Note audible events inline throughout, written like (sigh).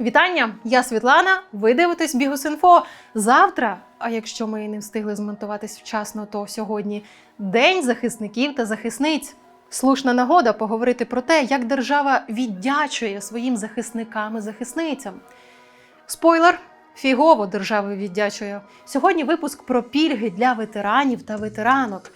Вітання! Я Світлана. Ви дивитесь Бігус.Інфо. Завтра, а якщо ми не встигли змонтуватись вчасно, то сьогодні День захисників та захисниць. Слушна нагода поговорити про те, як держава віддячує своїм захисникам і захисницям. Спойлер. Фігово держави віддячує. Сьогодні випуск про пільги для ветеранів та ветеранок.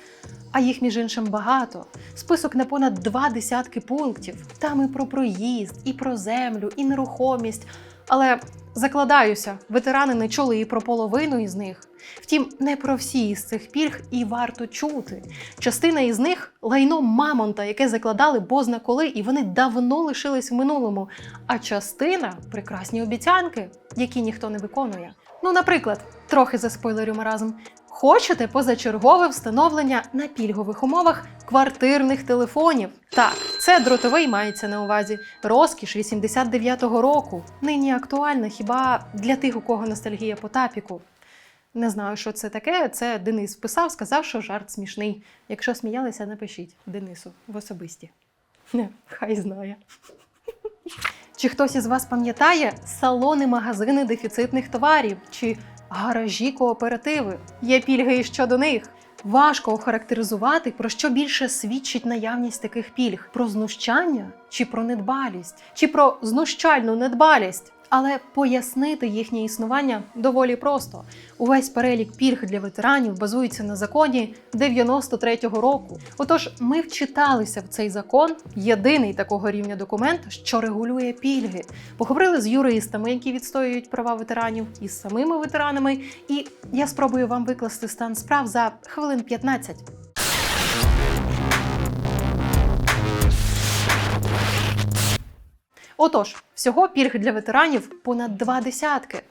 А їх, між іншим, багато. Список на понад два десятки пунктів. Там і про проїзд, і про землю, і нерухомість. Але закладаюся, ветерани не чули і про половину із них. Втім, не про всі із цих пільг і варто чути. Частина із них лайно мамонта, яке закладали бозна коли, і вони давно лишились в минулому. А частина прекрасні обіцянки, які ніхто не виконує. Ну, наприклад, трохи заспойлерю маразм. Хочете позачергове встановлення на пільгових умовах квартирних телефонів? Так, це дротовий мається на увазі. Розкіш 89-го року. Нині актуальна хіба для тих, у кого ностальгія по тапіку. Не знаю, що це таке. Це Денис писав, сказав, що жарт смішний. Якщо сміялися, напишіть Денису в особисті. (laughs) Хай знає. Чи хтось із вас пам'ятає салони, магазини дефіцитних товарів чи гаражі кооперативи? Є пільги і щодо них. Важко охарактеризувати, про що більше свідчить наявність таких пільг: про знущання чи про недбалість, чи про знущальну недбалість. Але пояснити їхнє існування доволі просто. Увесь перелік пільг для ветеранів базується на законі 93-го року. Отож, ми вчиталися в цей закон, єдиний такого рівня документ, що регулює пільги. Поговорили з юристами, які відстоюють права ветеранів, і з самими ветеранами. І я спробую вам викласти стан справ за хвилин 15. Отож, всього пільг для ветеранів понад два десятки.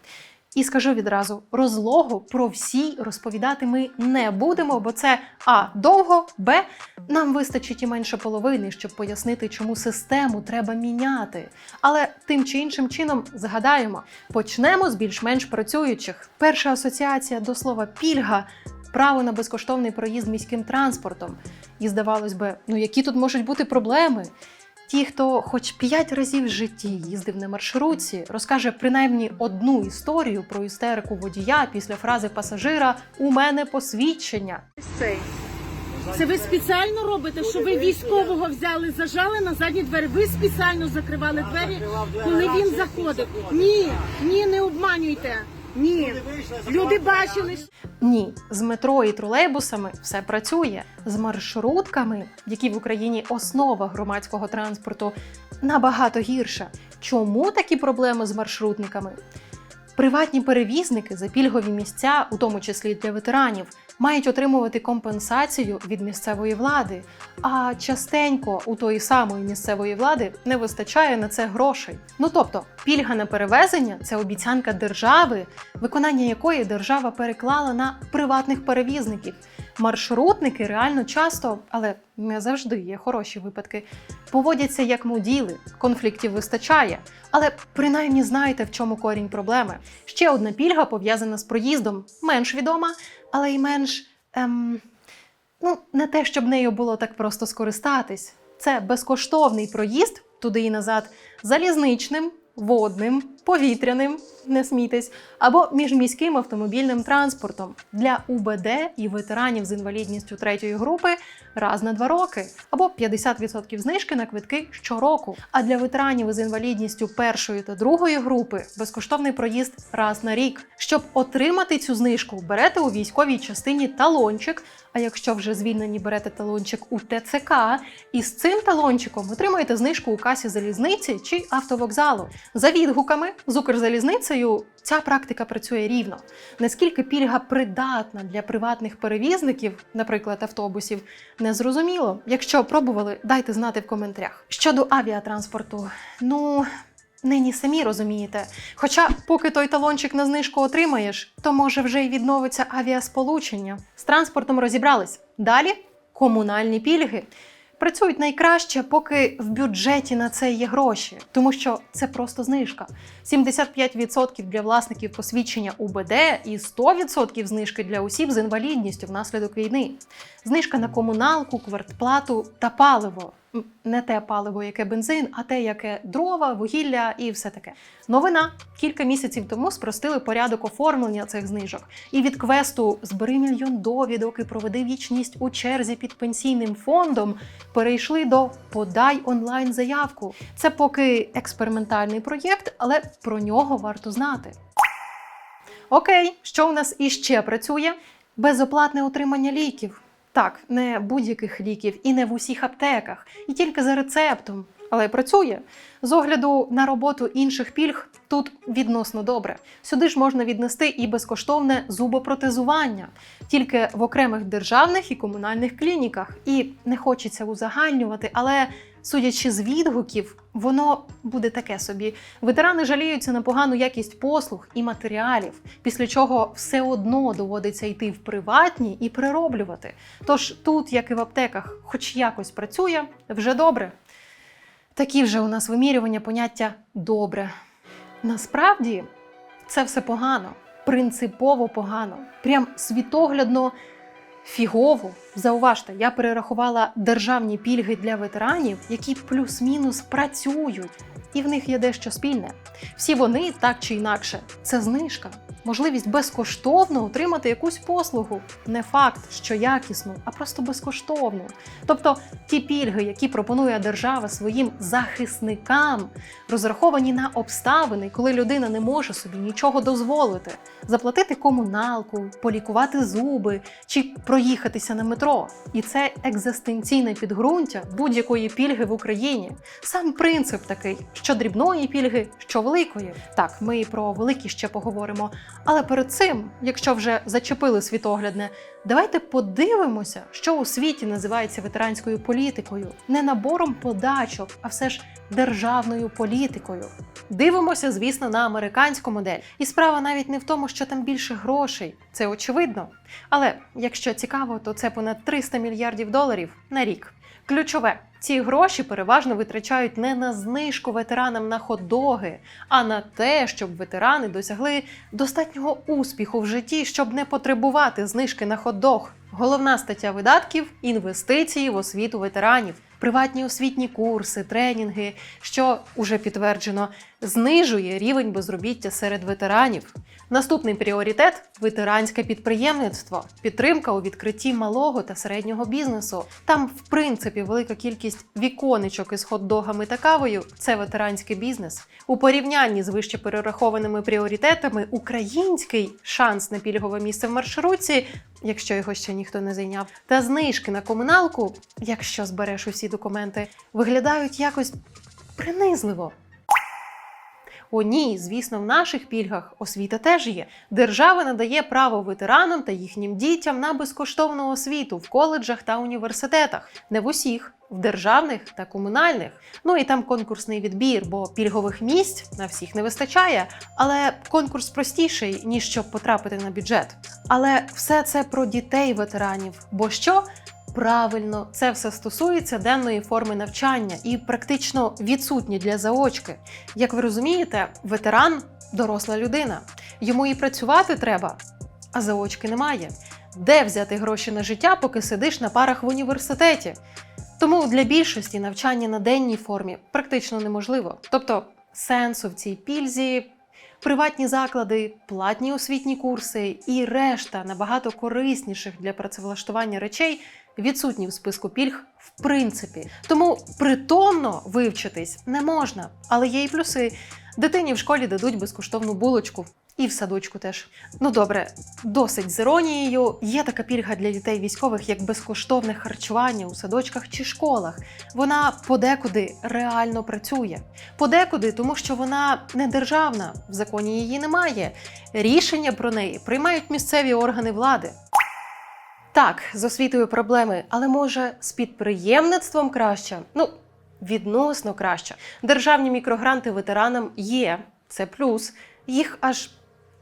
І скажу відразу: розлого про всі розповідати ми не будемо, бо це а довго, б нам вистачить і менше половини, щоб пояснити, чому систему треба міняти. Але тим чи іншим чином згадаємо, почнемо з більш-менш працюючих. Перша асоціація до слова пільга. Право на безкоштовний проїзд міським транспортом. І здавалось би, ну які тут можуть бути проблеми? Ті, хто хоч п'ять разів в житті їздив на маршрутці, розкаже принаймні одну історію про істерику водія після фрази пасажира У мене посвідчення. Це ви спеціально робите, що ви військового взяли, зажали на задні двері. Ви спеціально закривали двері, коли він заходив. Ні, ні, не обманюйте. Ні. Люди бачили. Ні, з метро і тролейбусами все працює. З маршрутками, які в Україні основа громадського транспорту, набагато гірша. Чому такі проблеми з маршрутниками? Приватні перевізники за пільгові місця, у тому числі для ветеранів, мають отримувати компенсацію від місцевої влади. А частенько у тої самої місцевої влади не вистачає на це грошей. Ну тобто, пільга на перевезення це обіцянка держави, виконання якої держава переклала на приватних перевізників. Маршрутники реально часто, але не завжди є хороші випадки, поводяться як муділи, конфліктів вистачає. Але принаймні знаєте, в чому корінь проблеми. Ще одна пільга пов'язана з проїздом, менш відома, але й менш ем, ну, не те, щоб нею було так просто скористатись. Це безкоштовний проїзд туди і назад залізничним, водним, повітряним, не смійтесь, або міжміським автомобільним транспортом для УБД і ветеранів з інвалідністю третьої групи раз на два роки, або 50% знижки на квитки щороку. А для ветеранів із інвалідністю першої та другої групи безкоштовний проїзд раз на рік. Щоб отримати цю знижку, берете у військовій частині талончик. А якщо вже звільнені берете талончик у ТЦК, і з цим талончиком отримаєте знижку у касі залізниці чи автовокзалу. За відгуками з Укрзалізницею ця практика працює рівно. Наскільки пільга придатна для приватних перевізників, наприклад, автобусів, не зрозуміло. Якщо пробували, дайте знати в коментарях. Щодо авіатранспорту, ну. Нині самі розумієте. Хоча, поки той талончик на знижку отримаєш, то може вже й відновиться авіасполучення. З транспортом розібрались. Далі комунальні пільги. Працюють найкраще, поки в бюджеті на це є гроші, тому що це просто знижка. 75% для власників посвідчення УБД і 100% знижки для осіб з інвалідністю внаслідок війни. Знижка на комуналку, квартплату та паливо. Не те паливо, яке бензин, а те, яке дрова, вугілля і все таке. Новина кілька місяців тому спростили порядок оформлення цих знижок. І від квесту збери мільйон довідок і проведи вічність у черзі під пенсійним фондом. Перейшли до подай онлайн заявку. Це поки експериментальний проєкт, але про нього варто знати. Окей, що у нас іще працює? Безоплатне отримання ліків. Так, не будь-яких ліків і не в усіх аптеках, і тільки за рецептом. Але працює. З огляду на роботу інших пільг тут відносно добре. Сюди ж можна віднести і безкоштовне зубопротезування, тільки в окремих державних і комунальних клініках. І не хочеться узагальнювати, але судячи з відгуків, воно буде таке собі. Ветерани жаліються на погану якість послуг і матеріалів, після чого все одно доводиться йти в приватні і перероблювати. Тож тут, як і в аптеках, хоч якось працює, вже добре. Такі вже у нас вимірювання поняття добре. Насправді це все погано, принципово погано, прям світоглядно фігово. Зауважте, я перерахувала державні пільги для ветеранів, які плюс-мінус працюють, і в них є дещо спільне. Всі вони так чи інакше, це знижка, можливість безкоштовно отримати якусь послугу. Не факт, що якісну, а просто безкоштовну. Тобто ті пільги, які пропонує держава своїм захисникам, розраховані на обставини, коли людина не може собі нічого дозволити, заплатити комуналку, полікувати зуби чи проїхатися на метро. І це екзистенційне підґрунтя будь-якої пільги в Україні. Сам принцип такий, що дрібної пільги, що великої. Так, ми про великі ще поговоримо. Але перед цим, якщо вже зачепили світоглядне, давайте подивимося, що у світі називається ветеранською політикою, не набором подачок, а все ж державною політикою. Дивимося, звісно, на американську модель. І справа навіть не в тому, що там більше грошей, це очевидно. Але якщо цікаво, то це понад 300 мільярдів доларів на рік. Ключове, ці гроші переважно витрачають не на знижку ветеранам на хот-доги, а на те, щоб ветерани досягли достатнього успіху в житті, щоб не потребувати знижки на хот-дог. Головна стаття видатків інвестиції в освіту ветеранів, приватні освітні курси, тренінги, що уже підтверджено знижує рівень безробіття серед ветеранів. Наступний пріоритет ветеранське підприємництво, підтримка у відкритті малого та середнього бізнесу. Там, в принципі, велика кількість віконечок із хот-догами та кавою це ветеранський бізнес. У порівнянні з вище перерахованими пріоритетами український шанс на пільгове місце в маршрутці, якщо його ще ніхто не зайняв, та знижки на комуналку, якщо збереш усі документи, виглядають якось принизливо. О, ні, звісно, в наших пільгах освіта теж є. Держава надає право ветеранам та їхнім дітям на безкоштовну освіту в коледжах та університетах. Не в усіх, в державних та комунальних. Ну і там конкурсний відбір, бо пільгових місць на всіх не вистачає. Але конкурс простіший, ніж щоб потрапити на бюджет. Але все це про дітей ветеранів. Бо що? Правильно, це все стосується денної форми навчання і практично відсутні для заочки. Як ви розумієте, ветеран доросла людина. Йому і працювати треба, а заочки немає. Де взяти гроші на життя, поки сидиш на парах в університеті? Тому для більшості навчання на денній формі практично неможливо. Тобто сенсу в цій пільзі. Приватні заклади, платні освітні курси і решта набагато корисніших для працевлаштування речей відсутні в списку пільг в принципі. Тому притомно вивчитись не можна, але є й плюси. Дитині в школі дадуть безкоштовну булочку. І в садочку теж. Ну добре, досить з іронією. Є така пільга для дітей військових, як безкоштовне харчування у садочках чи школах. Вона подекуди реально працює. Подекуди, тому що вона не державна, в законі її немає. Рішення про неї приймають місцеві органи влади. Так, з освітою проблеми, але може з підприємництвом краще? Ну, відносно краще. Державні мікрогранти ветеранам є, це плюс. Їх аж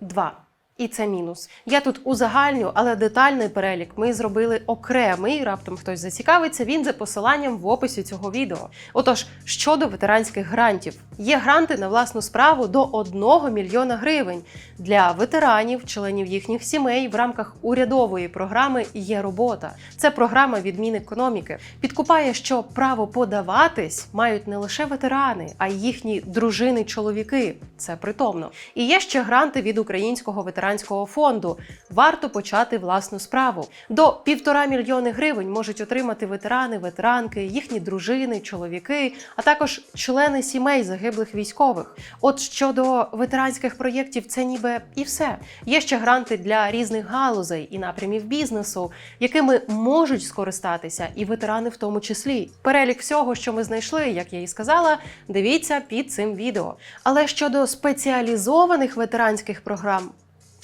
два. І це мінус. Я тут узагальню, але детальний перелік ми зробили окремий. Раптом хтось зацікавиться. Він за посиланням в описі цього відео. Отож, щодо ветеранських грантів, є гранти на власну справу до 1 мільйона гривень для ветеранів, членів їхніх сімей в рамках урядової програми Є робота. Це програма від Мінекономіки. Підкупає, що право подаватись мають не лише ветерани, а й їхні дружини-чоловіки. Це притомно. І є ще гранти від українського ветеранського фонду. Варто почати власну справу. До півтора мільйони гривень можуть отримати ветерани, ветеранки, їхні дружини, чоловіки, а також члени сімей загиблих військових. От щодо ветеранських проєктів, це ніби і все. Є ще гранти для різних галузей і напрямів бізнесу, якими можуть скористатися і ветерани в тому числі. Перелік всього, що ми знайшли, як я і сказала, дивіться під цим відео. Але щодо спеціалізованих ветеранських програм.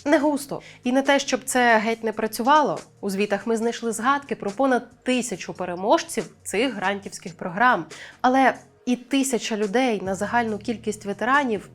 Не густо. І не те, щоб це геть не працювало. У звітах ми знайшли згадки про понад тисячу переможців цих грантівських програм. Але і тисяча людей на загальну кількість ветеранів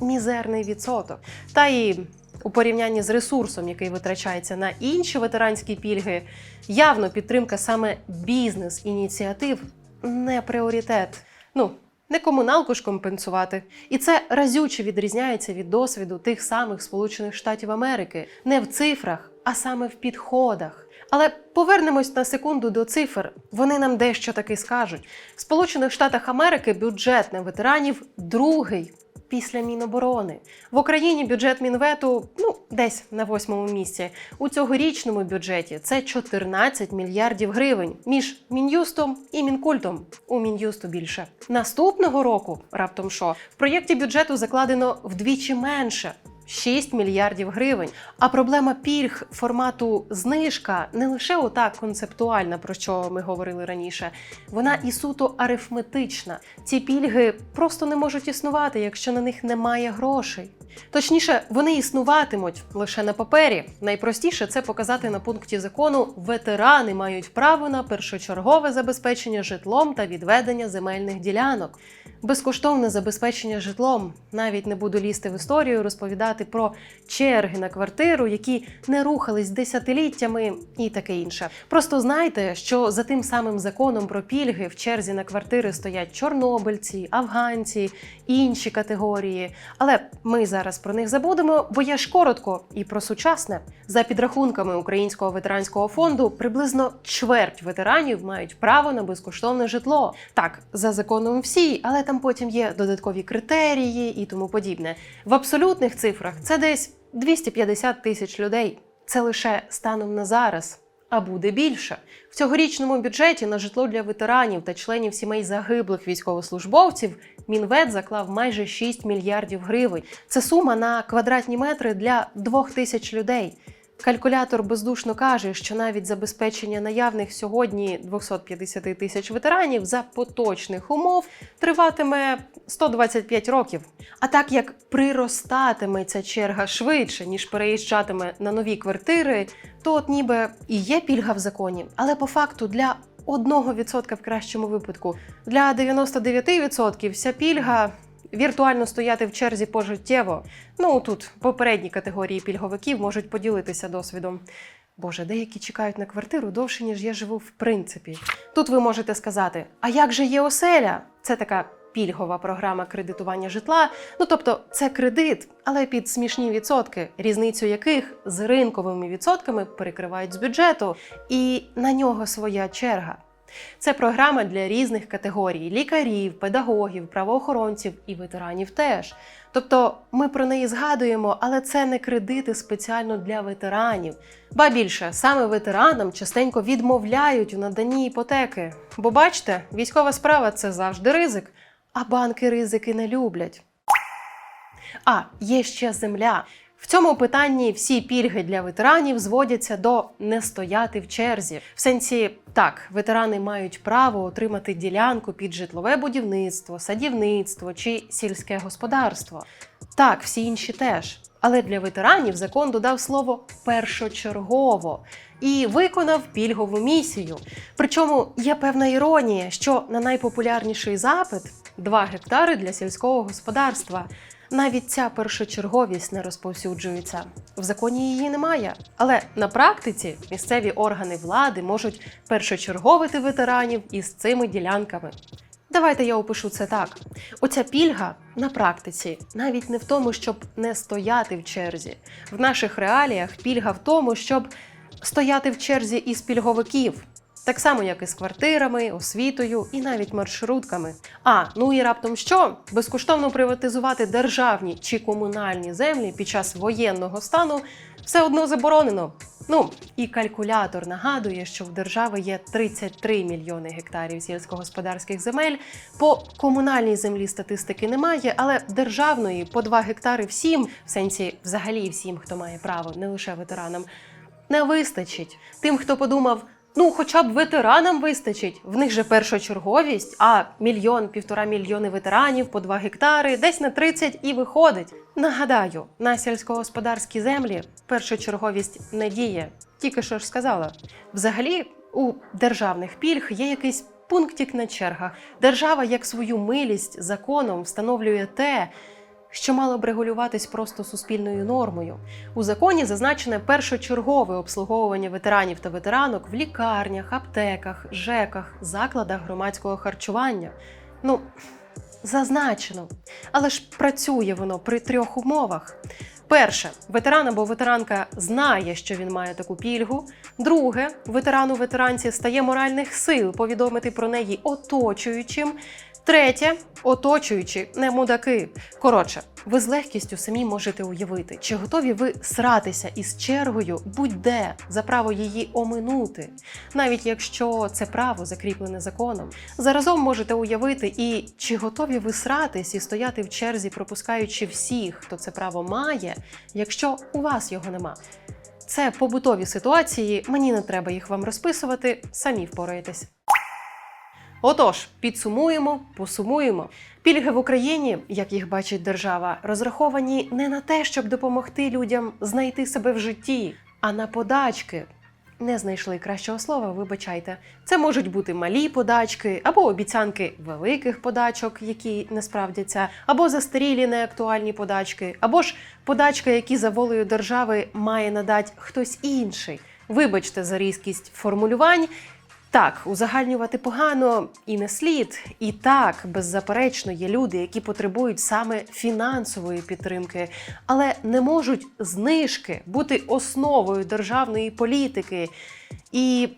мізерний відсоток. Та і у порівнянні з ресурсом, який витрачається на інші ветеранські пільги, явно підтримка саме бізнес-ініціатив не пріоритет. Ну, не комуналку ж компенсувати. І це разюче відрізняється від досвіду тих самих Сполучених Штатів Америки не в цифрах, а саме в підходах. Але повернемось на секунду до цифр. Вони нам дещо таки скажуть. В Сполучених Штатах Америки бюджет на ветеранів другий після Міноборони. В Україні бюджет Мінвету ну десь на восьмому місці. У цьогорічному бюджеті це 14 мільярдів гривень між мін'юстом і мінкультом. У мін'юсту більше. Наступного року, раптом що, в проєкті бюджету закладено вдвічі менше. 6 мільярдів гривень. А проблема пільг формату знижка не лише отак концептуальна, про що ми говорили раніше, вона і суто арифметична. Ці пільги просто не можуть існувати, якщо на них немає грошей. Точніше, вони існуватимуть лише на папері. Найпростіше це показати на пункті закону: ветерани мають право на першочергове забезпечення житлом та відведення земельних ділянок. Безкоштовне забезпечення житлом. Навіть не буду лізти в історію, розповідати про черги на квартиру, які не рухались десятиліттями, і таке інше. Просто знайте, що за тим самим законом про пільги в черзі на квартири стоять чорнобильці, афганці, інші категорії. Але ми зараз про них забудемо, бо я ж коротко і про сучасне. За підрахунками Українського ветеранського фонду, приблизно чверть ветеранів мають право на безкоштовне житло. Так, за законом всі, але там потім є додаткові критерії і тому подібне. В абсолютних цифрах це десь 250 тисяч людей. Це лише станом на зараз. А буде більше в цьогорічному бюджеті на житло для ветеранів та членів сімей загиблих військовослужбовців. Мінвет заклав майже 6 мільярдів гривень. Це сума на квадратні метри для двох тисяч людей. Калькулятор бездушно каже, що навіть забезпечення наявних сьогодні 250 тисяч ветеранів за поточних умов триватиме 125 років. А так як приростатиме ця черга швидше, ніж переїжджатиме на нові квартири, то от ніби і є пільга в законі, але по факту для 1% в кращому випадку, для 99% вся пільга віртуально стояти в черзі пожиттєво. Ну тут попередні категорії пільговиків можуть поділитися досвідом. Боже, деякі чекають на квартиру довше, ніж я живу в принципі. Тут ви можете сказати: а як же є оселя? Це така пільгова програма кредитування житла. Ну тобто, це кредит, але під смішні відсотки, різницю яких з ринковими відсотками перекривають з бюджету, і на нього своя черга. Це програма для різних категорій: лікарів, педагогів, правоохоронців і ветеранів теж. Тобто ми про неї згадуємо, але це не кредити спеціально для ветеранів. Ба більше, саме ветеранам частенько відмовляють у наданні іпотеки. Бо бачите, військова справа це завжди ризик, а банки ризики не люблять. А є ще земля. В цьому питанні всі пільги для ветеранів зводяться до не стояти в черзі. В сенсі, так, ветерани мають право отримати ділянку під житлове будівництво, садівництво чи сільське господарство. Так, всі інші теж. Але для ветеранів закон додав слово першочергово і виконав пільгову місію. Причому є певна іронія, що на найпопулярніший запит 2 гектари для сільського господарства. Навіть ця першочерговість не розповсюджується. В законі її немає. Але на практиці місцеві органи влади можуть першочерговити ветеранів із цими ділянками. Давайте я опишу це так: оця пільга на практиці навіть не в тому, щоб не стояти в черзі. В наших реаліях пільга в тому, щоб стояти в черзі із пільговиків. Так само, як і з квартирами, освітою і навіть маршрутками. А ну і раптом що? Безкоштовно приватизувати державні чи комунальні землі під час воєнного стану все одно заборонено. Ну і калькулятор нагадує, що в держави є 33 мільйони гектарів сільськогосподарських земель. По комунальній землі статистики немає, але державної по 2 гектари всім, в сенсі взагалі всім, хто має право, не лише ветеранам, не вистачить. Тим, хто подумав. Ну, хоча б ветеранам вистачить. В них же першочерговість, а мільйон, півтора мільйони ветеранів по 2 гектари, десь на 30 і виходить. Нагадаю, на сільськогосподарські землі першочерговість не діє. Тільки що ж сказала. Взагалі, у державних пільг є якийсь пунктик на чергах. Держава як свою милість законом встановлює те, що мало б регулюватись просто суспільною нормою. У законі зазначене першочергове обслуговування ветеранів та ветеранок в лікарнях, аптеках, ЖЕКах, закладах громадського харчування. Ну, зазначено. Але ж працює воно при трьох умовах. Перше, ветеран або ветеранка знає, що він має таку пільгу. Друге, ветерану ветеранці стає моральних сил повідомити про неї оточуючим. Третє, оточуючі, не мудаки. Коротше, ви з легкістю самі можете уявити, чи готові ви сратися із чергою будь-де за право її оминути, навіть якщо це право закріплене законом. Заразом можете уявити, і чи готові ви сратись і стояти в черзі, пропускаючи всіх, хто це право має, якщо у вас його нема. Це побутові ситуації, мені не треба їх вам розписувати, самі впораєтесь. Отож, підсумуємо, посумуємо. Пільги в Україні, як їх бачить держава, розраховані не на те, щоб допомогти людям знайти себе в житті, а на подачки. Не знайшли кращого слова, вибачайте. Це можуть бути малі подачки, або обіцянки великих подачок, які не справдяться, або застарілі неактуальні подачки, або ж подачки, які за волею держави має надати хтось інший. Вибачте за різкість формулювань. Так, узагальнювати погано і не слід. І так, беззаперечно, є люди, які потребують саме фінансової підтримки, але не можуть знижки бути основою державної політики. І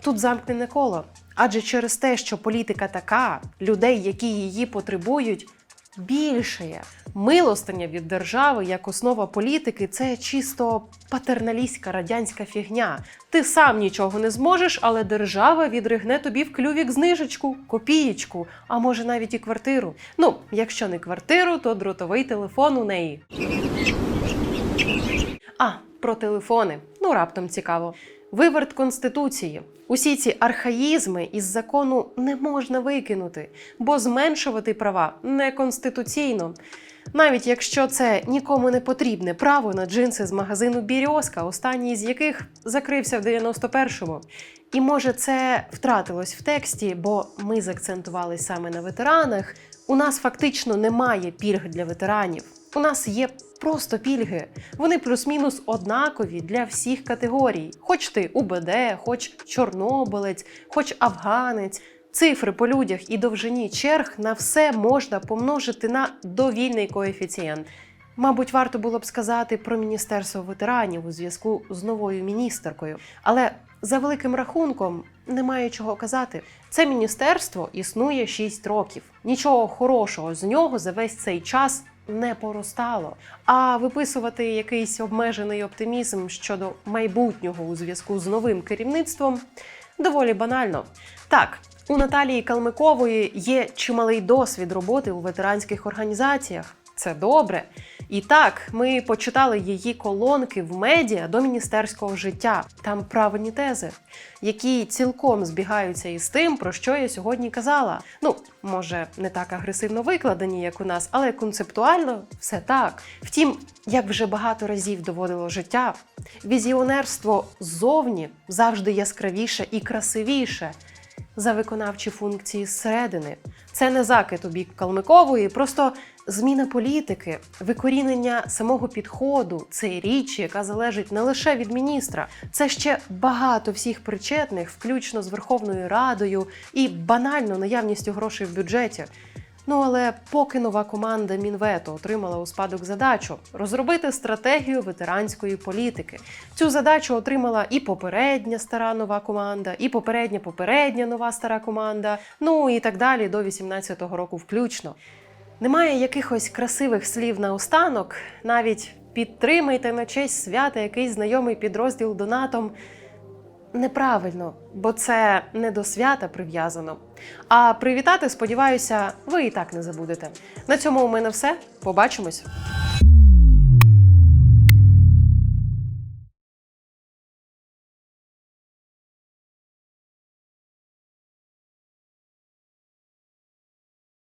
тут замкнене коло. Адже через те, що політика така, людей, які її потребують, більшає. Милостиня від держави як основа політики це чисто патерналістська радянська фігня. Ти сам нічого не зможеш, але держава відригне тобі в клювік знижечку, копієчку, а може навіть і квартиру. Ну, якщо не квартиру, то дротовий телефон у неї. А, про телефони. Ну, раптом цікаво. Виверт Конституції. Усі ці архаїзми із закону не можна викинути, бо зменшувати права неконституційно. Навіть якщо це нікому не потрібне право на джинси з магазину Бірьозка, останній з яких закрився в 91-му. І може це втратилось в тексті, бо ми закцентували саме на ветеранах. У нас фактично немає пільг для ветеранів. У нас є просто пільги. Вони плюс-мінус однакові для всіх категорій. Хоч ти УБД, хоч чорнобилець, хоч афганець. Цифри по людях і довжині черг на все можна помножити на довільний коефіцієнт. Мабуть, варто було б сказати про міністерство ветеранів у зв'язку з новою міністеркою, але за великим рахунком немає чого казати. Це міністерство існує 6 років. Нічого хорошого з нього за весь цей час не поростало. А виписувати якийсь обмежений оптимізм щодо майбутнього у зв'язку з новим керівництвом доволі банально. Так, у Наталії Калмикової є чималий досвід роботи у ветеранських організаціях. Це добре. І так, ми почитали її колонки в медіа до міністерського життя. Там правильні тези, які цілком збігаються із тим, про що я сьогодні казала. Ну, може, не так агресивно викладені, як у нас, але концептуально все так. Втім, як вже багато разів доводило життя, візіонерство ззовні завжди яскравіше і красивіше за виконавчі функції зсередини. Це не закид у бік Калмикової, просто Зміна політики, викорінення самого підходу це річ, яка залежить не лише від міністра, це ще багато всіх причетних, включно з Верховною Радою і банально наявністю грошей в бюджеті. Ну але поки нова команда Мінвето отримала у спадок задачу розробити стратегію ветеранської політики. Цю задачу отримала і попередня стара нова команда, і попередня попередня нова стара команда. Ну і так далі до 18-го року включно. Немає якихось красивих слів на останок, навіть підтримайте на честь свята якийсь знайомий підрозділ донатом. Неправильно, бо це не до свята прив'язано. А привітати, сподіваюся, ви і так не забудете. На цьому у мене все. Побачимось.